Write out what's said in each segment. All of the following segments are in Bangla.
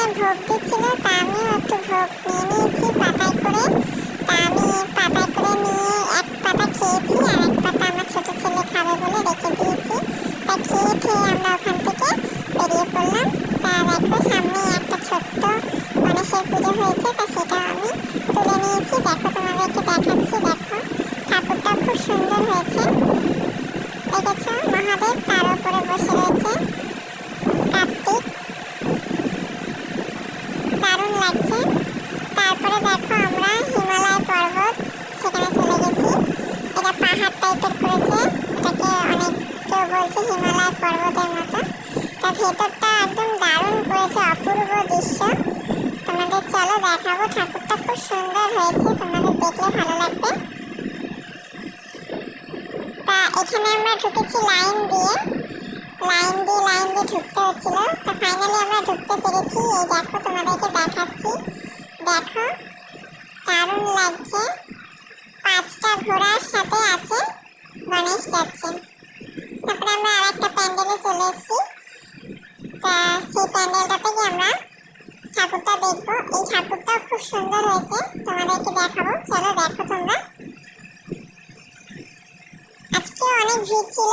ভোগ দিচ্ছিল তা আমিও একটু ভোগ নিয়ে নিয়েছি পাতায় করে তা আমি পাতায় করে নিয়ে এক পাতা খেয়েছি আর এক পাতা আমার ছোট ছেলে খাবে বলে রেখে দিয়েছি তা খেয়ে খেয়ে আমরা ওখান থেকে বেরিয়ে পড়লাম তা দেখো সামনে একটা ছোট্ট গণেশের পুজো হয়েছে তা সেটা আমি তুলে নিয়েছি দেখো তোমাদেরকে দেখাচ্ছি দেখো ঠাকুরটা খুব সুন্দর হয়েছে দেখেছ মহাদেব তার উপরে বসে রয়েছে কার্তিক দারুণ লাগছে তারপরে দেখো আমরা হিমালয় পর্বত সেখানে চলে গেছি এটা টাইপের করেছে এটাকে অনেক কেউ বলছে হিমালয় পর্বতের মতো। তা ভেতরটা একদম দারুণ করেছে, অপূর্ব দৃশ্য। তোমাদের চলো দেখাবো, ঠাকুরটা খুব সুন্দর হয়েছে, তোমাদের দেখলে ভালো লাগবে। তা এখানে আমরা ঢুকেছি লাইন দিয়ে। লাইন দিয়ে লাইন দিয়ে ঢুকতে হচ্ছিল। তো ফাইনালি আমরা ঢুকতে পেরেছি। এই দেখো, তোমাদেরকে দেখাচ্ছি। দেখো, দারুণ লাগছে। পাঁচটা ঘোড়ার সাথে আছে। গণেশ যাচ্ছে তারপরে আমরা আর একটা প্যান্ডেলে চলে এসেছি। তা সেই প্যান্ডেলটা থেকে আমরা ঠাকুরটা দেখব। এই ঠাকুরটাও খুব সুন্দর হয়েছে। তোমাদেরকে দেখাবো। চলো দেখো তোমরা। আজকে অনেক ভিড় ছিল।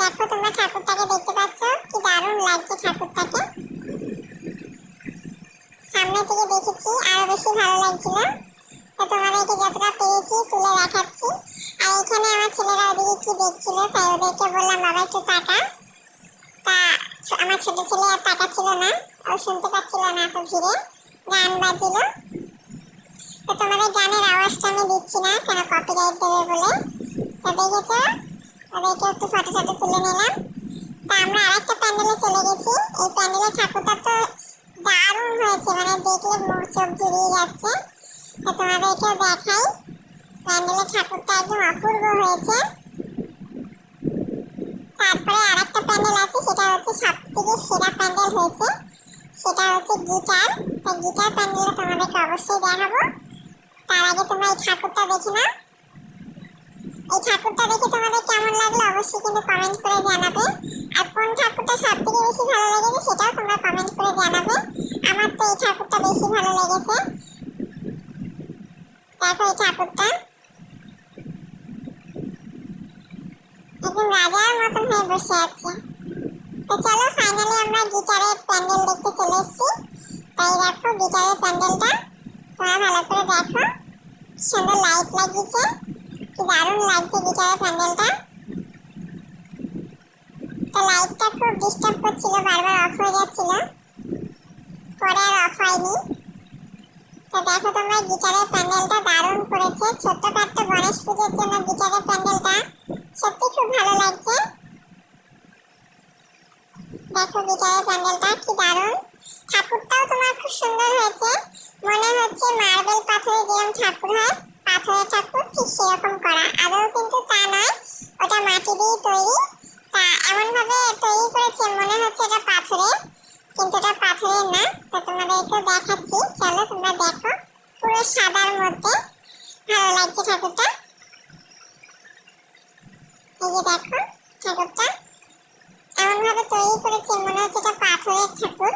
দেখো তোমরা ঠাকুরটাকে দেখতে পাচ্ছ। কি দারুণ লাগছে ঠাকুরটাকে। সামনে থেকে দেখেছি, আরও বেশি ভালো লাগছিল। তোমাদেরকে যতটা পেরেছি তুলে দেখাচ্ছি। আর এখানে আমার ছেলেরা ওদিকে কি দেখছিল, তাই ওদেরকে বললাম, বাবা টাকা তা আমার ছোট ছেলে আর টাকা ছিল না, ও শুনতে পাচ্ছিল না এত ভিড়ে, গান বাজছিল তো তোমাদের গানের আওয়াজটা আমি দিচ্ছি না, কেন কপিরাইট দেবে তো দেখেছ? ওদেরকে একটু তা আমরা আরেকটা প্যান্ডেলে চলে গেছি। এই প্যান্ডেলের ঠাকুরটা তো দারুণ হয়েছে মানে দেখলে মুখ চোখ জুড়িয়ে যাচ্ছে। তো তোমাদেরকেও দেখাই। প্যান্ডেলের ঠাকুরটা একদম অপূর্ব হয়েছে। তারপরে আরেকটা প্যান্ডেল আছে, সেটা হচ্ছে সব থেকে সেরা প্যান্ডেল হয়েছে। সেটা হচ্ছে গিটার। তো গিটার প্যান্ডেলটা তোমাদেরকে অবশ্যই দেখাবো। তার আগে তোমরা এই ঠাকুরটা দেখে নাও। এই ঠাকুরটা দেখে তোমাদের কেমন লাগল অবশ্যই কিন্তু কমেন্ট করে জানাবে। আর কোন ঠাকুরটা সব থেকে বেশি ভালো লেগেছে সেটাও তোমরা কমেন্ট করে জানাবে। আমার তো এই ঠাকুরটা বেশি ভালো লেগেছে। দেখো এই ঠাকুরটা একদম রাজার মতন হয়ে বসে আছে। তো চলো ফাইনালি আমরা গিটারের প্যান্ডেল দেখতে চলে এসেছি। তাই দেখো গিটারের প্যান্ডেলটা। তোমরা ভালো করে দেখো। সুন্দর লাইট লাগিয়েছে। কি দারুণ লাগছে গিটারের প্যান্ডেলটা। তো লাইটটা খুব ডিস্টার্ব করছিল, বারবার অফ হয়ে যাচ্ছিল। পরে আর অফ হয়নি। তো দেখো তোমরা, গিটারের প্যান্ডেলটা দারুণ করেছে। ছোট্টখাট্ট গণেশ পুজোর জন্য গিটারের প্যান্ডেলটা। সত্যি খুব ভালো লাগছে। দেখো গিটারের প্যান্ডেলটা কি দারুণ। ঠাকুরটাও তোমার খুব সুন্দর হয়েছে। মনে হচ্ছে মার্বেল পাথরে যেরকম ঠাকুর হয়, পাথরের ঠাকুর ঠিক সেরকম করা। আদৌ কিন্তু তা নয়, ওটা মাটি দিয়ে তৈরি তা এমন ভাবে তৈরি করেছে মনে হচ্ছে এটা পাথরের কিন্তু এটা পাথরের না তো দেখাচ্ছি। চলো তোমরা দেখো। পুরো সাদার মধ্যে। ভালো লাগছে ঠাকুরটা? এই যে দেখো ঠাকুরটা। এমন ভাবে তৈরি করেছে, মনে হচ্ছে এটা পাথরের ঠাকুর,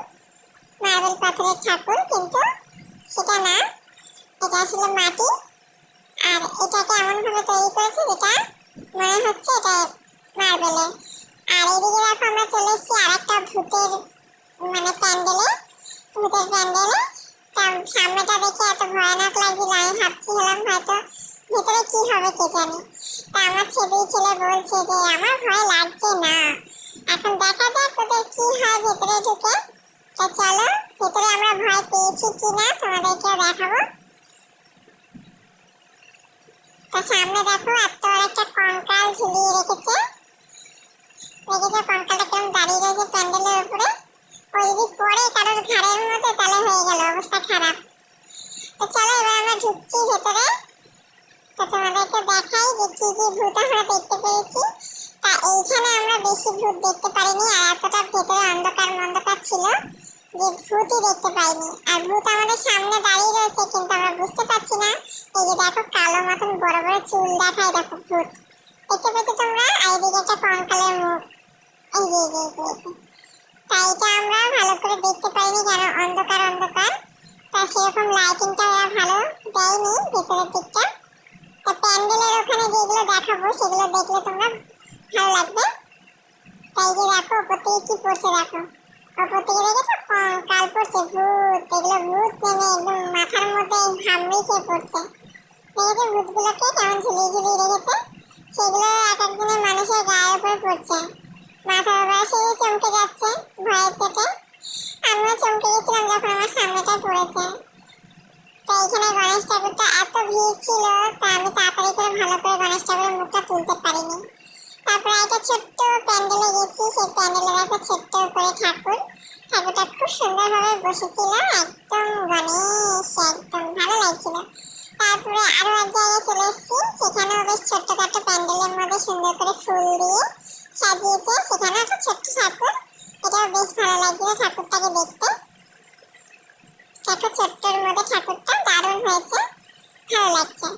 মার্বেল পাথরের ঠাকুর, কিন্তু সেটা না। এটা আসলে মাটি। আর এটাকে এমন ভাবে তৈরি করেছে যেটা মনে হচ্ছে এটা মার্বেলের। আর এদিকে দেখো আমরা চলে এসেছি আর একটা ভূতের মানে প্যান্ডেলে। ভূতের প্যান্ডেলে সামনেটা দেখে এত ভয়ানক লাগছিল, আমি ভাবছি হলাম হয়তো ভিতরে কি হবে কে জানে। তা আমার ছেলে ছেলে বলছে যে, আমার ভয় লাগছে না। এখন দেখা যাক ওদের কি হয় ভেতরে ঢুকে। তো চলো, ভেতরে আমরা ভয় পেয়েছি কি না তোমাদেরকেও দেখাবো। তো সামনে দেখো, এত একটা কঙ্কাল ঝুলিয়ে রেখেছে। রেখেছে কঙ্কালটা কেমন দাঁড়িয়ে রয়েছে প্যান্ডেলের উপরে। ঘাড়ের মধ্যে তাহলে হয়ে গেল অবস্থা খারাপ। তো চলো এবার আমরা ঢুকছি ভেতরে। তো তোমাদেরকে দেখাই যে কি কি ভূত আমরা দেখতে পেয়েছি। তা এইখানে আমরা বেশি ভূত দেখতে পারিনি আর এতটা ভেতরে অন্ধকার মন্ধকার ছিল যে ভূতই দেখতে পাইনি। আর ভূত আমাদের সামনে দাঁড়িয়ে রয়েছে কিন্তু আমরা বুঝতে পারছি না। এই যে দেখো কালো মতন বড় বড় চুল দেখায় দেখো ভূত। দেখতে পেয়েছ তোমরা? আর এদিকে একটা কঙ্কালের মুখ। এই যে, এই যে। তাই এটা আমরা ভালো করে দেখতে পাইনি কেন অন্ধকার অন্ধকার। তা সেরকম লাইটিংটা ওরা ভালো দেয়নি ভেতরের দিকটা। তা প্যান্ডেলের ওখানে যেগুলো দেখাবো, সেগুলো দেখলে তোমরা ভালো লাগবে। তাই যে দেখো, ওপর থেকে কি পড়ছে দেখো? ওপর থেকে দেখেছ? কাল পড়ছে, ভূত। এগুলো ভূত নেমে একদম মাথার মধ্যে ঘামড়ি খেয়ে পড়ছে। দেখেছ ভূতগুলোকে কেমন ঝুলিয়ে ঝুলিয়ে রেখেছে? সেগুলো এক একজনের মানুষের গায়ের উপর পড়ছে। মাথার উপর সেই চমকে যাচ্ছে ভয়ের চেটে। আমিও চমকে গেছিলাম যখন আমার সামনেটা পড়েছে। তো এখানে গণেশ ঠাকুরটা এত ভিড় ছিল, তা আমি তাড়াতাড়ি করে ভালো করে গণেশ ঠাকুরের মুখটা তুলতে পারিনি। তারপরে একটা ছোট্ট প্যান্ডেলে গেছি, সেই প্যান্ডেলের একটা ছোট্ট করে ঠাকুর। ঠাকুরটা খুব সুন্দরভাবে বসেছিল, একদম গণেশ, একদম ভালো লাগছিল। তারপরে আরও এক জায়গায় চলে এসেছি, সেখানেও বেশ ছোট্টখাটো প্যান্ডেলের মধ্যে সুন্দর করে ফুল দিয়ে সাজিয়েছে সেখানে একটা ছোট্ট ঠাকুর। এটাও বেশ ভালো লাগছিল ঠাকুরটাকে দেখতে। দেখো, ছোট্টর মধ্যে ঠাকুরটা দারুণ হয়েছে, ভালো লাগছে।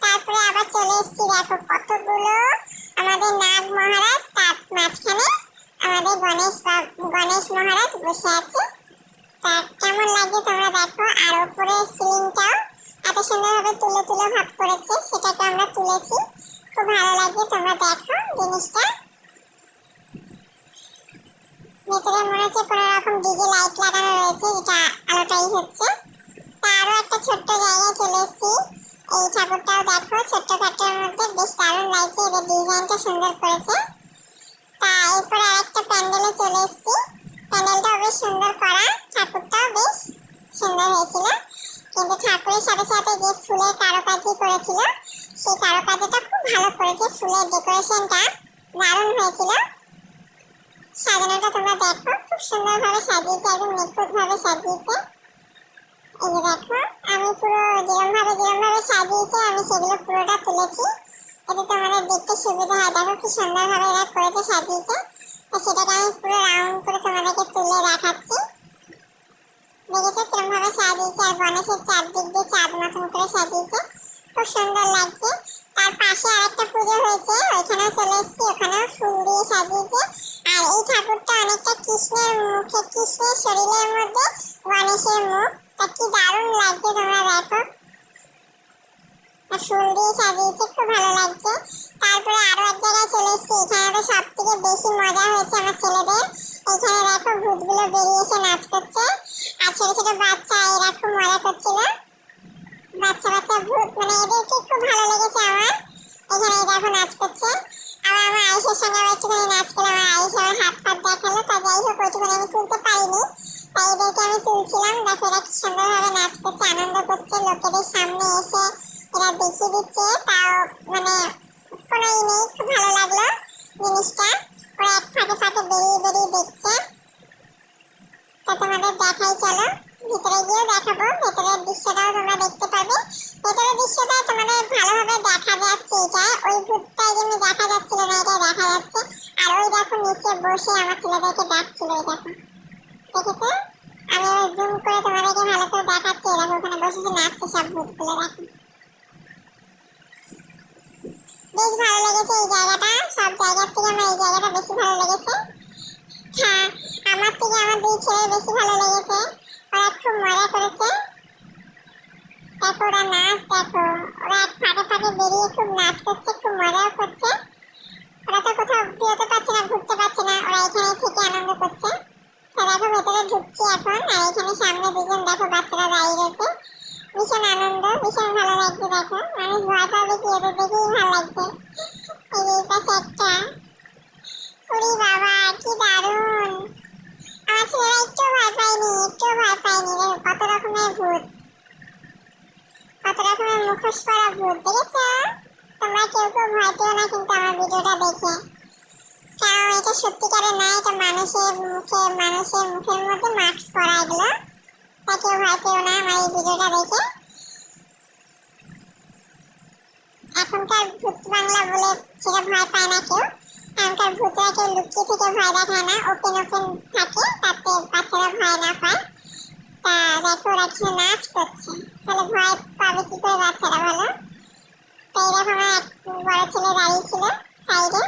তারপরে আবার চলে এসেছি, দেখো কতগুলো আমাদের নাগ মহারাজ, তার মাঝখানে আমাদের গণেশ গণেশ মহারাজ বসে আছে। তা কেমন লাগছে তোমরা দেখো, আর উপরে সিলিংটাও এত সুন্দরভাবে তুলে তুলে ভাব করেছে, সেটাকে আমরা তুলেছি। খুব ভালো লাগছে তোমরা দেখো জিনিসটা। ভেতরে মনে হচ্ছে কোনো রকম ডিজে লাইট লাগানো রয়েছে, যেটা আলোটাই হচ্ছে। তা একটা ছোট্ট জায়গায় চলে এসেছি। এই ঠাকুরটাও দেখো, ছোট্ট খাট্টোর মধ্যে বেশ দারুণ লাগছে এদের ডিজাইনটা সুন্দর করেছে। তা এরপরে আরেকটা প্যান্ডেলে চলে এসেছি। প্যান্ডেলটাও বেশ সুন্দর করা, ঠাকুরটাও বেশ সুন্দর হয়েছিল। কিন্তু ঠাকুরের সাথে সাথে যে ফুলের কারুকাজি করেছিল, সেই কারুকাজিটা খুব ভালো করেছে। ফুলের ডেকোরেশনটা দারুণ হয়েছিল। সাজানোটা তোমরা দেখো, খুব সুন্দরভাবে সাজিয়েছে, একদম নিখুঁতভাবে সাজিয়েছে। এই যে দেখো, আমি পুরো যেরকম ভাবে যেরকম ভাবে সাজিয়েছে, আমি সেগুলো পুরোটা তুলেছি। এতে তোমাদের দেখতে সুবিধা হয়। দেখো কি সুন্দরভাবে এরা করেছে, সাজিয়েছে। তো সেটাকে আমি পুরো রাউন্ড করে তোমাদেরকে তুলে দেখাচ্ছি। দেখেছ কিরম ভাবে সাজিয়েছে? আর গণেশের চারদিক দিয়ে চাঁদ মতন করে সাজিয়েছে। খুব সুন্দর লাগছে। তার পাশে আরেকটা পুজো হয়েছে, ওইখানেও চলে এসেছি, ওখানেও ফুল দিয়ে সাজিয়েছে আর এই ঠাকুরটা অনেকটা কৃষ্ণের মুখে কৃষ্ণের শরীরের মধ্যে। গণেশের মুখ। তা কি দারুণ লাগছে তোমরা দেখো। ফুল দিয়ে সাজিয়েছে, খুব ভালো লাগছে। তারপরে আরও এক জায়গায় চলে এসেছি। এখানে তো সব থেকে বেশি মজা হয়েছে আমার ছেলেদের। এখানে দেখো ভূতগুলো বেরিয়ে এসে নাচ করছে। আর ছোট ছোট বাচ্চা এসে এরা দেখিয়ে দিচ্ছে, তাও মানে কোনো ই নেই, খুব ভালো লাগল জিনিসটা। ওরা এক ফাঁকে ফাঁকে বেরিয়ে বেরিয়ে দেখছে। তো তোমাদের দেখাই চলো, ভিতরে গিয়েও দেখাবো, ভেতরের দৃশ্যটাও তোমরা দেখতে পাবে। ভেতরের দৃশ্যটা তোমাদের ভালোভাবে দেখা যাচ্ছে, এটা ওই ভূতটা যেমনি দেখা যাচ্ছিল না, এটা দেখা যাচ্ছে। আর ওই দেখো নিচে বসে আমার ছেলেদেরকে ডাকছিল দেখো। দেখেছ? আমি জুম করে তোমাদেরকে ভালো করে দেখাচ্ছি দেখো ওখানে বসে নাচছে সব ভূতগুলো দেখো। বেশ ভালো লেগেছে এই জায়গাটা, সব জায়গার থেকে আমার এই জায়গাটা বেশি ভালো লেগেছে। হ্যাঁ আমার থেকে আমার দুই ছেলে বেশি ভালো লেগেছে, ওরা খুব মজা করেছে। দেখো ওরা নাচ, দেখো, ওরা ফাঁকে ফাঁকে বেরিয়ে খুব নাচ করছে, খুব মজাও করছে। ওরা তো কোথাও বেরোতে পারছে না, ঘুরতে পারছে না, ওরা এখানে থেকে আনন্দ করছে। দেখো, ভেতরে ঢুকছি এখন। আর এখানে সামনে দুজন, দেখো, বাচ্চারা দাঁড়িয়ে ভীষণ আনন্দ, ভীষণ ভালো লাগছে দেখো। মানুষ ভয় পাবে কি, এদের দেখেই ভালো লাগছে। এই যে পাশে একটা ওরে বাবা, কি দারুণ! আমার ছেলেরা একটু ভয় পায়নি, একটু ভয় পায়নি। কত রকমের ভূত। কত রকমের মুখোশ পরা ভূত, দেখেছ? তোমরা কেউ কেউ ভয় পেও না, কিন্তু আমার ভিডিওটা সত্যিকারের না এটা মানুষের মুখে, মানুষের মুখের মধ্যে মাস্ক পরা এগুলো, তা কেউ ভয় পেও না আমার এই ভিডিওটা দেখে। এখনকার ভূত বাংলা বলে সেটা ভয় পায় না কেউ। এখনকার ভূতরা কেউ লুকিয়ে থেকে ভয় দেখায় না ওপেন ওপেন থাকে, তাতে বাচ্চারা ভয় না পায়। তা দেখো, ওরা নাচ করছে তাহলে ভয় পাবে কি করে বাচ্চারা ভালো তো এরকম আমার এক বড় ছেলে দাঁড়িয়ে ছিল সাইডে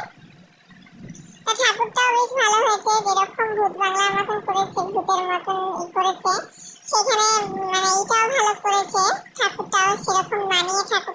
তা ঠাকুরটাও বেশ বেশ ভালো হয়েছে যেরকম ভূত বাংলার মতন করেছে ভূতের মতন ই করেছে সেখানে মানে এটাও ভালো করেছে ঠাকুরটাও সেরকম মানিয়ে ঠাকুরটা